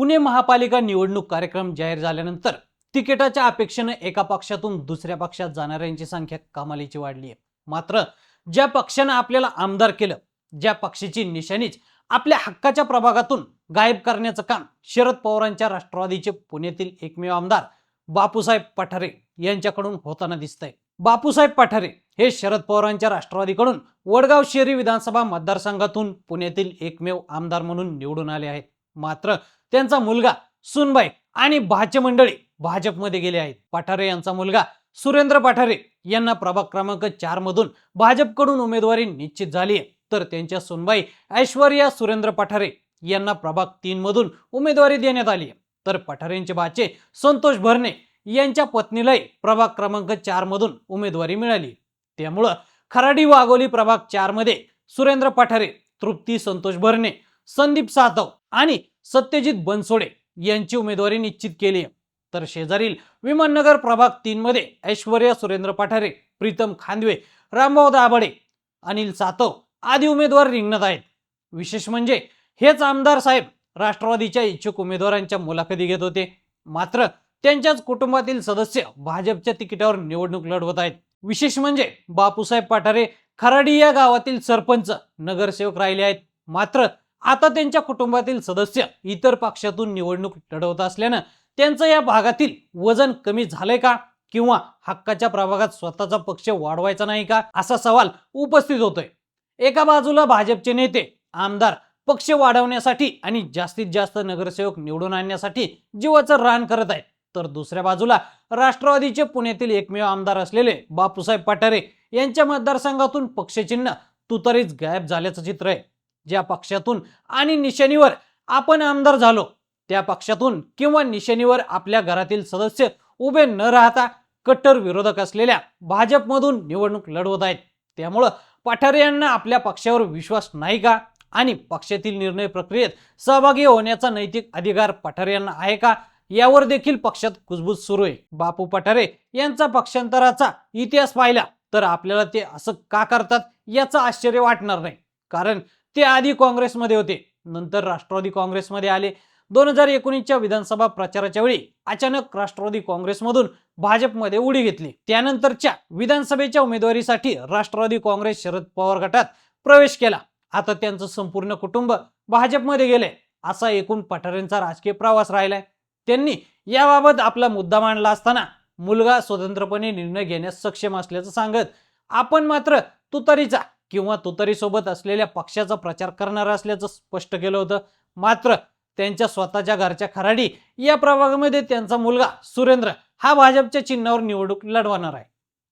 पुणे महापालिका निवडणूक कार्यक्रम जाहीर झाल्यानंतर तिकिटाच्या अपेक्षेनं एका पक्षातून दुसऱ्या पक्षात जाणाऱ्यांची संख्या कमालीची वाढली आहे. मात्र ज्या पक्षानं आपल्याला आमदार केलं ज्या पक्षाची निशाणीच आपल्या हक्काच्या प्रभागातून गायब करण्याचं काम शरद पवारांच्या राष्ट्रवादीचे पुण्यातील एकमेव आमदार बापूसाहेब पठारे यांच्याकडून होताना दिसतंय. बापूसाहेब पठारे हे शरद पवारांच्या राष्ट्रवादीकडून वडगाव शहरी विधानसभा मतदारसंघातून पुण्यातील एकमेव आमदार म्हणून निवडून आले आहेत. मात्र त्यांचा मुलगा सुनबाई आणि भाचे मंडळी भाजपमध्ये गेले आहेत. पठारे यांचा मुलगा सुरेंद्र पठारे यांना प्रभाग क्रमांक चार मधून भाजपकडून उमेदवारी निश्चित झाली आहे. तर त्यांच्या सुनबाई ऐश्वर्या सुरेंद्र पठारे यांना प्रभाग तीन मधून उमेदवारी देण्यात आली आहे. तर पठारेंचे भाचे संतोष भरणे यांच्या पत्नीलाही प्रभाग क्रमांक चार मधून उमेदवारी मिळाली त्यामुळं खराडी वाघोली प्रभाग चारमध्ये सुरेंद्र पठारे तृप्ती संतोष भरणे संदीप सातव आणि सत्यजित बनसोडे यांची उमेदवारी निश्चित केली आहे. तर शेजारील विमाननगर प्रभाग तीनमध्ये ऐश्वर्या सुरेंद्र पठारे प्रीतम खांदवे रामभाऊ दाभाडे अनिल सातव आदी उमेदवार रिंगणात आहेत. विशेष म्हणजे हेच आमदार साहेब राष्ट्रवादीच्या इच्छुक उमेदवारांच्या मुलाखती घेत होते. मात्र त्यांच्याच कुटुंबातील सदस्य भाजपच्या तिकिटावर निवडणूक लढवत आहेत. विशेष म्हणजे बापूसाहेब पठारे खराडी या गावातील सरपंच नगरसेवक राहिले आहेत. मात्र आता त्यांच्या कुटुंबातील सदस्य इतर पक्षातून निवडणूक लढवत असल्यानं त्यांचं या भागातील वजन कमी झालंय का? किंवा हक्काच्या प्रभागात स्वतःचा पक्ष वाढवायचा नाही का? असा सवाल उपस्थित होतोय. एका बाजूला भाजपचे नेते आमदार पक्ष वाढवण्यासाठी आणि जास्तीत जास्त नगरसेवक निवडून आणण्यासाठी जीवाचं रान करत आहेत. तर दुसऱ्या बाजूला राष्ट्रवादीचे पुण्यातील एकमेव आमदार असलेले बापूसाहेब पठारे यांच्या मतदारसंघातून पक्षचिन्ह तुतारीच गायब झाल्याचं चित्र आहे. ज्या पक्षातून आणि निशाणीवर आपण आमदार झालो त्या पक्षातून किंवा निशाणीवर आपल्या घरातील सदस्य उभे न राहता कट्टर विरोधक असलेल्या भाजपमधून निवडणूक लढवत आहेत. त्यामुळं पठारे यांना आपल्या पक्षावर विश्वास नाही का? आणि पक्षातील निर्णय प्रक्रियेत सहभागी होण्याचा नैतिक अधिकार पठारे यांना आहे का? यावर देखील पक्षात कुजबूज सुरू आहे. बापू पठारे यांचा पक्षांतराचा इतिहास पाहिला तर आपल्याला ते असं का करतात याचं आश्चर्य वाटणार नाही. कारण ते आधी काँग्रेसमध्ये होते. नंतर राष्ट्रवादी काँग्रेसमध्ये आले. दोन हजार एकोणीसच्या विधानसभा प्रचाराच्या वेळी अचानक राष्ट्रवादी काँग्रेसमधून भाजपमध्ये उडी घेतली. त्यानंतरच्या विधानसभेच्या उमेदवारीसाठी राष्ट्रवादी काँग्रेस शरद पवार गटात प्रवेश केला. आता त्यांचं संपूर्ण कुटुंब भाजपमध्ये गेले. असा एकूण पठारेंचा राजकीय प्रवास राहिलाय. त्यांनी याबाबत आपला मुद्दा मांडला असताना मुलगा स्वतंत्रपणे निर्णय घेण्यास सक्षम असल्याचं सांगत आपण मात्र तुतारीचा किंवा तुतारीसोबत असलेल्या पक्षाचा प्रचार करणार असल्याचं स्पष्ट केलं होतं. मात्र त्यांच्या स्वतःच्या घरच्या खराडी या प्रभागामध्ये त्यांचा मुलगा सुरेंद्र हा भाजपच्या चिन्हावर निवडणूक लढवणार आहे.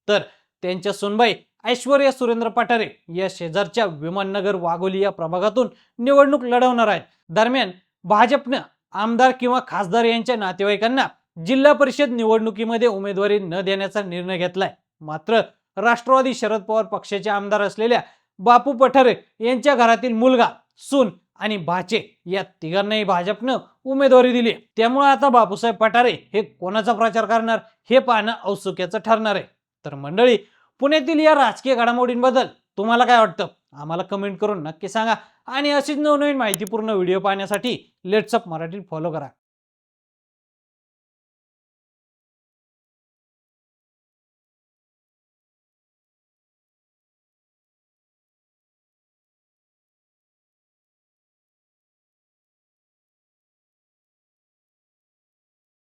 तर त्यांच्या सुनबाई ऐश्वर्या सुरेंद्र पठारे या शेजारच्या विमाननगर वाघोली या प्रभागातून निवडणूक लढवणार आहेत. दरम्यान भाजपनं आमदार किंवा खासदार यांच्या नातेवाईकांना जिल्हा परिषद निवडणुकीमध्ये उमेदवारी न देण्याचा निर्णय घेतलाय. मात्र राष्ट्रवादी शरद पवार पक्षाचे आमदार असलेल्या बापू पठारे यांच्या घरातील मुलगा सून आणि भाचे या तिघांनाही भाजपनं उमेदवारी दिली त्यामुळे आता बापूसाहेब पठारे हे कोणाचा प्रचार करणार हे पाहणं औत्सुक्याचं ठरणार आहे. तर मंडळी पुण्यातील या राजकीय घडामोडींबद्दल तुम्हाला काय वाटतं? आम्हाला कमेंट करून नक्की सांगा. आणि अशीच नवनवीन माहितीपूर्ण व्हिडिओ पाहण्यासाठी लेट्सअप मराठी फॉलो करा.